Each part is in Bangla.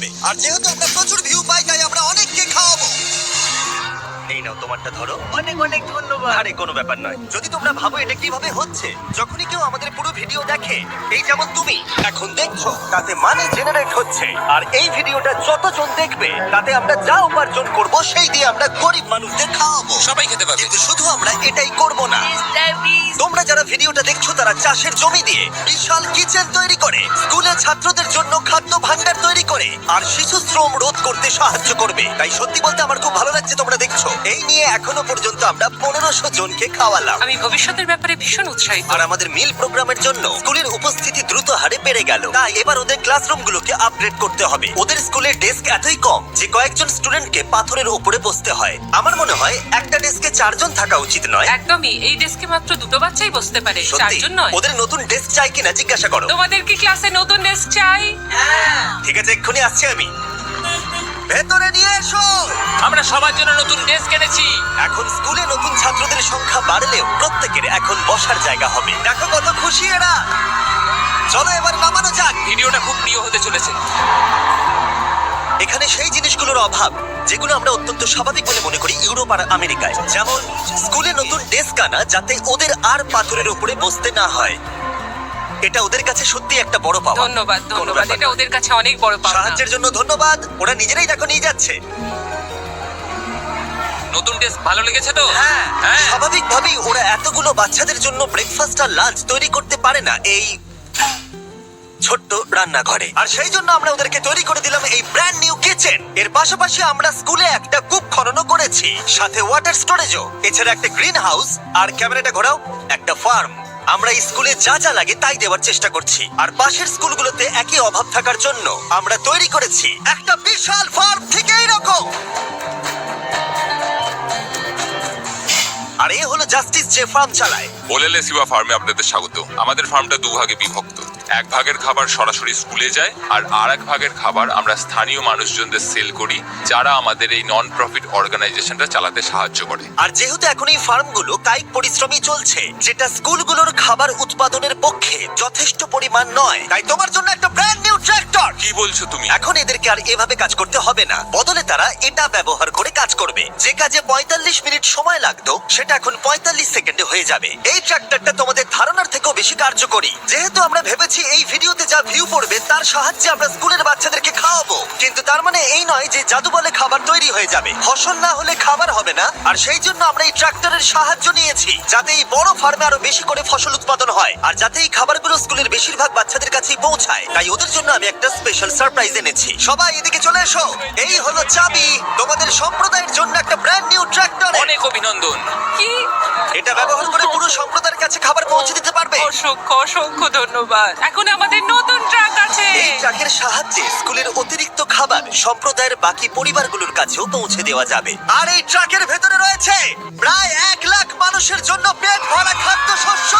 করবে আর যেহেতু আমরা প্রচুর ভিউ পাই তাই আমরা অনেককে খাওয়াবো। এই নাও তোমারটা ধরো। অনেক অনেক ধন্যবাদ। আরে কোনো ব্যাপার নয়। যদি তোমরা ভাবো এটা কীভাবে হচ্ছে যখনই কেউ আমাদের পুরো ভিডিও দেখে এই যেমন তুমি এখন দেখছ তাতে মানে জেনারেট হচ্ছে। আর এই ভিডিওটা যতজন দেখবে তাতে আমরা যা উপার্জন করব সেই দিয়ে আমরা গরিব মানুষদের খাওয়াবো। সবাই খেতে পারবে। কিন্তু শুধু আমরা এটাই করব না। তোমরা যারা ভিডিওটা দেখছ তারা চাষের জমি দিয়ে বিশাল কিচেন তৈরি করে স্কুলে ছাত্রদের জন্য খাদ্য ভান্ডার তৈরি করে আর শিশু শ্রম রোধ করতে সাহায্য করবে। তাই সত্যি বলতে আমার খুব ভালো লাগছে তোমরা দেখছ। এই নিয়ে এখনও পর্যন্ত আমরা পনেরোশো জনকে খাওয়ালাম। আমি ভবিষ্যতের ব্যাপারে ভীষণ উৎসাহিত। আর আমাদের মিল প্রোগ্রামের জন্য স্কুলের উপস্থিতি দ্রুত হারে বেড়ে গেল। তাই এবার ওদের ক্লাসরুমগুলোকে আপগ্রেড করতে হবে। ওদের স্কুলের ডেস্ক এতই কম যে কয়েকজন স্টুডেন্টকে পাথরের উপরে বসতে হয়। আমার মনে হয় একটা ডেস্কে চারজন থাকা উচিত নয়। একদমই এই ডেস্কে মাত্র দুটো বাচ্চাই বসতে পারে সত্যি? চারজন নয়। ওদের নতুন ডেস্ক চাই কিনা জিজ্ঞাসা করো। তোমাদের কি ক্লাসে নতুন ডেস্ক চাই? ঠিক আছে এক্ষুনি আসছি আমি। ভেতরে নিয়ে এসো! আমরা সবার জন্য নতুন ড্রেস কিনেছি এখন স্কুলে নতুন ছাত্রদের সংখ্যা বাড়লেও প্রত্যেকের এখন বসার জায়গা হবে। দেখো কত খুশি এরা! চলো এবার নামানো যাক। ভিডিওটা খুব প্রিয় হতে চলেছে। এখানে সেই জিনিসগুলোর অভাব যেগুলো আমরা অত্যন্ত স্বাভাবিক বলে মনে করি ইউরোপ আর আমেরিকায়। যেমন স্কুলে নতুন ডেস্ক আনা যাতে ওদের আর পাথরের উপরে বসতে না হয়। এটা ওদের কাছে সত্যি একটা বড় পাওয়া। ধন্যবাদ ধন্যবাদ। এটা ওদের কাছে অনেক বড় পাওনা সাহায্যের জন্য ধন্যবাদ। ওরা নিজেরাই দেখো নিয়ে যাচ্ছে। নতুন ডেস্ক ভালো লেগেছে তো? হ্যাঁ হ্যাঁ। স্বাভাবিকভাবেই ওরা এতগুলো বাচ্চাদের জন্য ব্রেকফাস্ট আর লাঞ্চ তৈরি করতে পারে না। এই ছোট্ট রান্নাঘরে। আর সেই জন্য আমরা ওদেরকে তৈরি করে দিলাম এই ব্র্যান্ড নিউ কিচেন এর পাশাপাশি আমরা স্কুলে একটা কূপ খননও করেছি, সাথে ওয়াটার স্টোরেজও এছাড়া একটা গ্রিন হাউস আর ক্যামেরাটা ঘোরাও, একটা ফার্ম আমরা স্কুলে যা যা লাগে তাই দেওয়ার চেষ্টা করছি। আর পাশের স্কুলগুলোতে একই অভাব থাকার জন্য আমরা তৈরি করেছি একটা বিশাল ফার্ম ঠিক এইরকম। জাস্টিস যে ফার্ম চালায়। ওলেলে সিবা ফার্মে আপনাদের স্বাগত। আমাদের ফার্মটা দুভাগে বিভক্ত। এক ভাগের খাবার সরাসরি স্কুলে যায় আর আর এক ভাগের খাবার আমরা স্থানীয় মানুষজনদের সেল করি যারা আমাদের এই নন প্রফিট অর্গানাইজেশনটা চালাতে সাহায্য করে। আর যেহেতু এখন এই ফার্মগুলো কায়িক পরিশ্রমই চলছে যেটা স্কুলগুলোর খাবার উৎপাদনের পক্ষে যথেষ্ট পরিমাণ নয়। তাই তোমার জন্য একটা ব্র্যান্ড নিউ ট্র্যাক্টর কি বলছো তুমি? এখন এদেরকে আর এভাবে কাজ করতে হবে না। বদলে তারা এটা ব্যবহার করে কাজ করবে। যে কাজে ৪৫ মিনিট সময় লাগতো সেটা এখন ৪৫ সেকেন্ডে হয়ে যাবে। এই ট্র্যাক্টরটা তোমাদের ধারণার থেকেও বেশি কার্যকরী। যেহেতু আমরা ভেবেছি এই ভিডিওতে যা ভিউ পড়বে, তার সাহায্যে আমরা স্কুলের বাচ্চাদেরকে খাওয়াবো। তার মানে এই নয় যে জাদু বলে খাবার তৈরি হয়ে যাবে। ফসল না হলে খাবার হবে না আর সেই জন্য আমরা এই ট্রাক্টরের সাহায্য নিয়েছি যাতে এই বড় ফার্মে আরও বেশি করে ফসল উৎপাদন হয় আর যাতে এই খাবারগুলো স্কুলের বেশিরভাগ বাচ্চাদের কাছেই পৌঁছায়। তাই ওদের জন্য আমি একটা স্পেশাল সারপ্রাইজ এনেছি। সবাই এদিকে চলে এসো। এই হলো চাবি। তোমাদের সম্প্রদায়ের জন্য একটা ব্র্যান্ড নিউ ট্রাক্টর অনেক অভিনন্দন। কি? এটা ব্যবহার করে সম্প্রদায়ের কাছে খাবার পৌঁছে দিতে পারবে? অসংখ্য অসংখ্য ধন্যবাদ। এখন আমাদের নতুন ট্রাক আছে। এই ট্রাকের সাহায্যে স্কুলের অতিরিক্ত খাবার সম্প্রদায়ের বাকি পরিবারগুলোর কাছেও পৌঁছে দেওয়া যাবে। আর এই ট্রাকের ভেতরে রয়েছে প্রায় এক লাখ মানুষের জন্য পেট ভরা খাদ্যশস্য।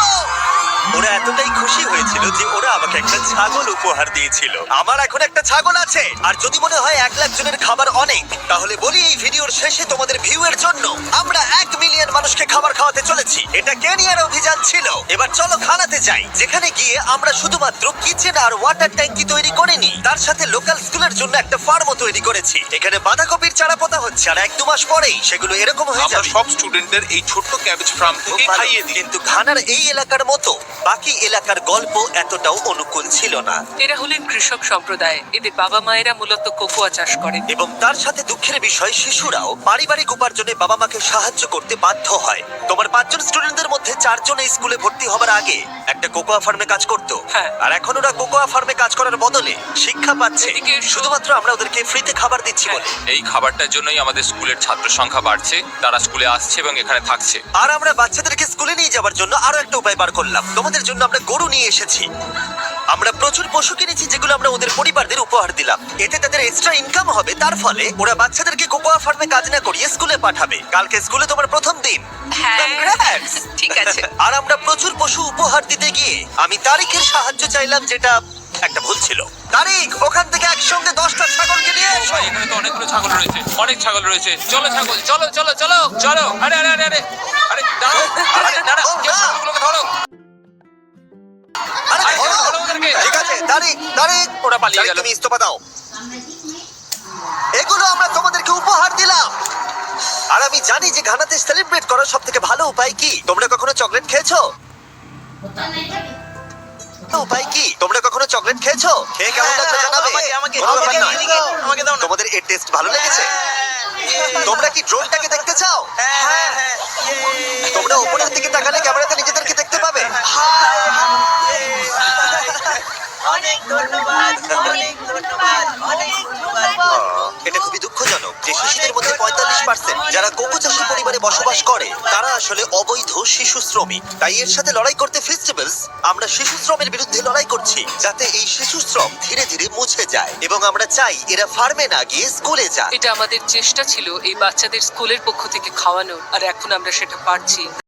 ওরা এতটাই খুশি হয়েছিল যে ওরা আমাকে একটা ছাগল উপহার দিয়েছিল। আমার এখন একটা ছাগল আছে। আর যদি মনে হয় এক লাখ জনের খাবার অনেক তাহলে বলি এই ভিডিওর শেষে তোমাদের ভিউ এর জন্য আমরা এক মিলিয়ন মানুষকে খাবার খাওয়াতে চলেছি। এটা কেনিয়ার অভিযান ছিল। এবার চলো খানাতে যাই যেখানে গিয়ে আমরা শুধুমাত্র কিচেন আর ওয়াটার ট্যাঙ্কি তৈরি করিনি তার সাথে লোকাল স্কুলের জন্য একটা ফার্মও তৈরি করেছি। এখানে বাঁধাকপির চারা পোতা হচ্ছে আর এক দু মাস পরেই সেগুলো এরকম হয়ে আমরা যাবে। সব স্টুডেন্টদের এই ছোট্ট ক্যাবেজ ফার্ম থেকে ভালো। খাইয়ে দিই। কিন্তু ঘানার এই এলাকার মতো বাকি এলাকার গল্প এতটাও অনুকূল ছিল না। এরা হলেন কৃষক সম্প্রদায় এদের বাবা মায়েরা মূলত কোকোয়া চাষ করেন। এবং তার সাথে দুঃখের বিষয় শিশুরাও পারিবারিক উপার্জনে বাবা মাকে সাহায্য করতে বাধ্য হয়। তোমার পাঁচজন স্টুডেন্টদের মধ্যে চারজন এই স্কুলে ভর্তি হবার আগে একটা কোকোয়া ফার্মে কাজ করতো। হ্যাঁ। আর এখন ওরা কোকোয়া ফার্মে কাজ করার বদলে শিক্ষা পাচ্ছে। এদিকে এসো। শুধুমাত্র আমরা ওদেরকে ফ্রিতে খাবার দিচ্ছি হ্যাঁ। বলে। এই খাবারটার জন্যই আমাদের স্কুলের ছাত্র সংখ্যা বাড়ছে তারা স্কুলে আসছে এবং এখানে থাকছে। আর আমরা বাচ্চাদেরকে স্কুলে নিয়ে যাওয়ার জন্য আরও একটা উপায় বার করলাম। তোমাদের জন্য আমরা গরু নিয়ে এসেছি। আমরা প্রচুর পশু কিনেছি যেগুলো আমরা ওদের পরিবারদের উপহার দিলাম। এতে তাদের এক্সট্রা ইনকাম হবে তার ফলে ওরা বাচ্চাদেরকে কোকোয়া ফার্মে কাজ না করিয়ে স্কুলে পাঠাবে। কালকে স্কুলে তোমার প্রথম দিন। হ্যাঁ। Congrats! ঠিক গেছে। আর আমরা প্রচুর পশু উপহার দিতে গিয়ে আমি তারিখের সাহায্য চাইলাম যেটা একটা ভুল ছিল। তারিখ ওখান থেকে একসঙ্গে দশটা ছাগলকে নিয়ে এসো। এখানে তো অনেকগুলো ছাগল রয়েছে। অনেক ছাগল রয়েছে। চলো ছাগল চলো চলো চলো চলো। আরে আরে আরে আরে আরে দাঁড়াও আরে দাঁড়াও কেউ ছাগলগুলোকে ধরো। ওরা পালিয়ে গেল। তুমি ইস্তফা দাও। এগুলো আমরা তোমাদেরকে উপহার দিলাম। জানি যে ঘানাতে সেলিব্রেট করার সব থেকে ভালো উপায় কি। তোমরা কখনো চকলেট খেয়েছো? উপায় কি? তোমরা কখনো চকলেট খেয়েছো? খেয়ে কেমন লাগল জানাবে? আমাকে আমাকে কোনো ব্যাপার নয়। তোমাদের এর টেস্ট ভালো লেগেছে? তোমরা কি ড্রোনটাকে দেখতে চাও? হ্যাঁ হ্যাঁ তোমরা উপরের দিকে তাকালে ক্যামেরাতে নিজেদেরকে দেখতে পাবে। অনেক ধন্যবাদ অনেক পার্সেন্ট যারা কোকো চাষি পরিবারে বসবাস করে, তারা আসলে অবৈধ শিশু শ্রমিক। তাই এর সাথে লড়াই করতে ফেস্টিভ্যালস আমরা শিশু শ্রমের বিরুদ্ধে লড়াই করছি, যাতে এই শিশু শ্রম ধীরে ধীরে মুছে যায়। এবং আমরা চাই এরা ফার্মে না গিয়ে স্কুলে যায় এটা আমাদের চেষ্টা ছিল এই বাচ্চাদের স্কুলের পক্ষ থেকে খাওয়ানোর, আর এখন আমরা সেটা পারছি।